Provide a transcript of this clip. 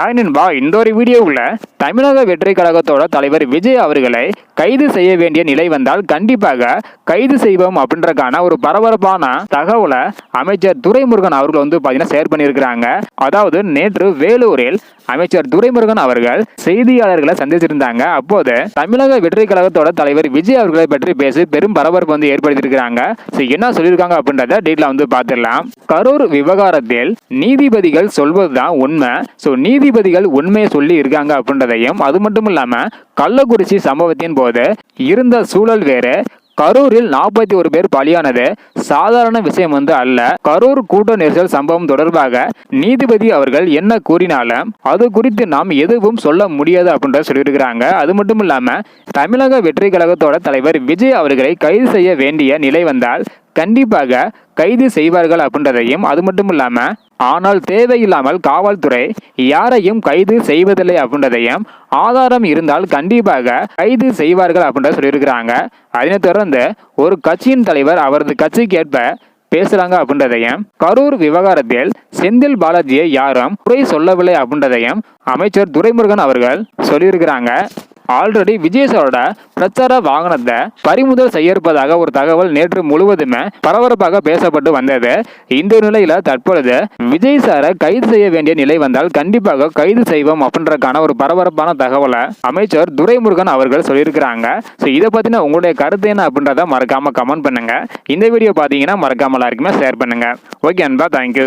Hi நண்பா இந்த ஒரு வீடியோவில் தமிழக வெற்றி கழகத்தோட தலைவர் விஜய் அவர்களை கைது செய்ய வேண்டிய நிலை வந்தால் கண்டிப்பாக கைது செய்வோம் அப்படின்றக்கான ஒரு பரபரப்பான தகவலை அமைச்சர் துரைமுருகன் அவர்கள் வந்து பார்த்தீங்கன்னா ஷேர் பண்ணியிருக்கிறாங்க. அதாவது நேற்று வேலூரில் அமைச்சர் துரைமுருகன் அவர்கள் செய்தியாளர்களை சந்திச்சிருந்தாங்க. அப்போது தமிழக வெற்றி கழகத்தோட தலைவர் விஜய் அவர்களை பற்றி பேசி பெரும் பரபரப்பு வந்து ஏற்படுத்தியிருக்கிறாங்க. ஸோ என்ன சொல்லியிருக்காங்க அப்படின்றத டீட்டில் வந்து பார்த்துடலாம். கரூர் விவகாரத்தில் நீதிபதிகள் சொல்வதுதான் உண்மை. ஸோ நீதி நீதிபதிகள் உண்மையை சொல்லி இருக்காங்க அப்படின்றதையும் அது மட்டும் இல்லாம கள்ளக்குறிச்சி சம்பவத்தின் போது இருந்த சூழல் வேறு. கரூரில் நாற்பத்தி ஒரு பேர் பலியானது சாதாரண விஷயம் வந்து அல்ல. கரூர் கூட்ட நெரிசல் சம்பவம் தொடர்பாக நீதிபதி அவர்கள் என்ன கூறினாலும் அது குறித்து நாம் எதுவும் சொல்ல முடியாது அப்படின்ற சொல்லியிருக்கிறாங்க. அது மட்டும் இல்லாம தமிழக வெற்றி கழகத்தோட தலைவர் விஜய் அவர்களை கைது செய்ய வேண்டிய நிலை வந்தால் கண்டிப்பாக கைது செய்வார்கள் அப்படின்றதையும் அது மட்டும் இல்லாமல் ஆனால் தேவையில்லாமல் காவல்துறை யாரையும் கைது செய்வதில்லை அப்படின்றதையும் ஆதாரம் இருந்தால் கண்டிப்பாக கைது செய்வார்கள் அப்படின்ற சொல்லியிருக்கிறாங்க. அதனைத் தொடர்ந்து ஒரு கட்சியின் தலைவர் அவரது கட்சிக்கேற்ப பேசுறாங்க அப்படின்றதையும் கரூர் விவகாரத்தில் செந்தில் பாலாஜியை யாரும் குறை சொல்லவில்லை அப்படின்றதையும் அமைச்சர் துரைமுருகன் அவர்கள் சொல்லியிருக்கிறாங்க. ஆல்ரெடி விஜய் சாரோட பிரச்சார வாகனத்தை பறிமுதல் செய்ய இருப்பதாக ஒரு தகவல் நேற்று முழுவதுமே பரபரப்பாக பேசப்பட்டு வந்தது. இந்த நிலையில தற்பொழுது விஜய் சாரை கைது செய்ய வேண்டிய நிலை வந்தால் கண்டிப்பாக கைது செய்வோம் அப்படின்றக்கான ஒரு பரபரப்பான தகவலை அமைச்சர் துரைமுருகன் அவர்கள் சொல்லியிருக்கிறாங்க. ஸோ இதை பத்தின உங்களுடைய கருத்து என்ன அப்படின்றத மறக்காம கமெண்ட் பண்ணுங்க. இந்த வீடியோ பார்த்தீங்கன்னா மறக்காம எல்லாருக்குமே ஷேர் பண்ணுங்க. ஓகே அன்பா தேங்க்யூ